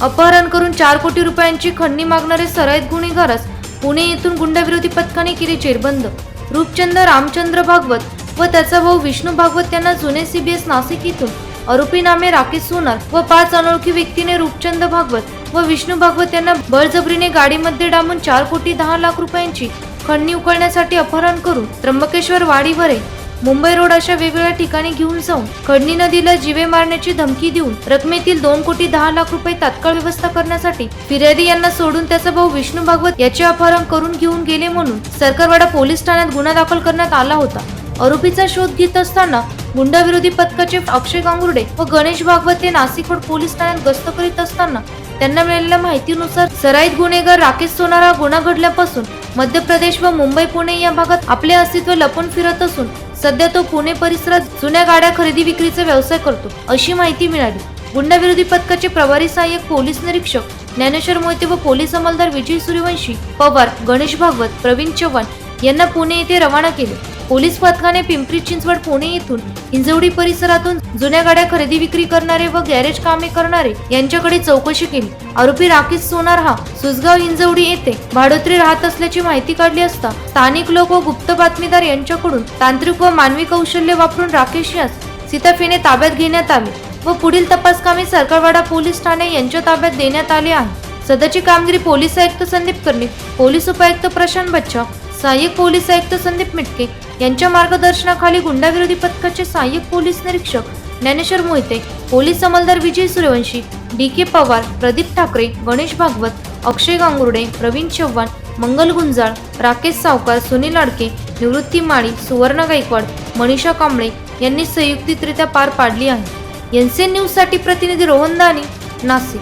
अपहरण करून चार कोटी रुपयांची खंडणी मागणारे सराईत गुन्हेगारास पुणे येथून गुंडाविरोधी पथकाने केले जेरबंद. रूपचंद रामचंद्र भागवत व त्याचा भाऊ विष्णू भागवत यांना जुने सीबीएस नाशिक येथून आरोपी नामे राकेश सोनार व पाच अनोळखी व्यक्तीने रूपचंद भागवत व विष्णू भागवत यांना बळजबरीने गाडीमध्ये डांबून चार कोटी दहा लाख रुपयांची खंडणी उकळण्यासाठी अपहरण करून त्र्यंबकेश्वर वाडीवरे मुंबई रोड अशा वेगवेगळ्या ठिकाणी घेऊन जाऊन खडणी नदीला जीवे मारण्याची धमकी देऊन रकमेतील दोन कोटी दहा लाख रुपये तात्काळ व्यवस्था करण्यासाठी फिर्यादी यांना सोडून त्याचा भाऊ विष्णू भागवत याचे अपहरण करून घेऊन गेले म्हणून सरकारवाडा पोलीस ठाण्यात गुन्हा दाखल करण्यात आला होता. आरोपीचा शोध घेत असताना गुंडाविरोधी पथकाचे अक्षय गांगुर्डे व गणेश भागवत हे नाशिक रोड पोलीस ठाण्यात गस्त करीत असताना त्यांना मिळालेल्या माहितीनुसार सराईत गुन्हेगार राकेश सोनार हा गुन्हा घडल्यापासून मध्य प्रदेश व मुंबई पुणे या भागात आपले अस्तित्व लपून फिरत असून सध्या तो पुणे परिसरात जुन्या गाड्या खरेदी विक्रीचा व्यवसाय करतो अशी माहिती मिळाली. गुंडाविरोधी पथकाचे प्रभारी सहाय्यक पोलीस निरीक्षक ज्ञानेश्वर मोहिते व पोलीस अंमलदार विजय सूर्यवंशी पवार गणेश भागवत प्रवीण चव्हाण यांना पुणे येथे रवाना केले. पोलीस पथकाने पिंपरी चिंचवड पुणे येथून हिंजवडी परिसरातून जुन्या गाड्या खरेदी विक्री करणारे व गॅरेज कामे करणारे यांच्याकडे चौकशी केली. आरोपी राकेश सोनार हा सुसगाव हिंजवडी येथे भाडोत्री राहत असल्याची माहिती काढली असता स्थानिक लोक व गुप्त बातमीदार यांच्याकडून तांत्रिक व मानवी कौशल्य वापरून राकेश यास सीताफीने ताब्यात घेण्यात आले व पुढील तपास कामे सरकारवाडा पोलीस ठाणे यांच्या ताब्यात देण्यात आले आहे. सदरची कामगिरी पोलीस आयुक्त संदीप कर्णिक पोलीस उपायुक्त प्रशांत बच्चा सहाय्यक पोलीस आयुक्त संदीप मिटके यांच्या मार्गदर्शनाखाली गुंडाविरोधी पथकाचे सहाय्यक पोलीस निरीक्षक ज्ञानेश्वर मोहिते पोलीस अंमलदार विजय सूर्यवंशी डी के पवार प्रदीप ठाकरे गणेश भागवत अक्षय गांगुर्डे प्रवीण चव्हाण मंगल गुंजाळ राकेश सावकार सुनील अडके निवृत्ती माळी सुवर्ण गायकवाड मनीषा कांबळे यांनी संयुक्तितरित्या पार पाडली आहे. एनसीएन न्यूज न्यूजसाठी प्रतिनिधी रोहन दानी नाशिक.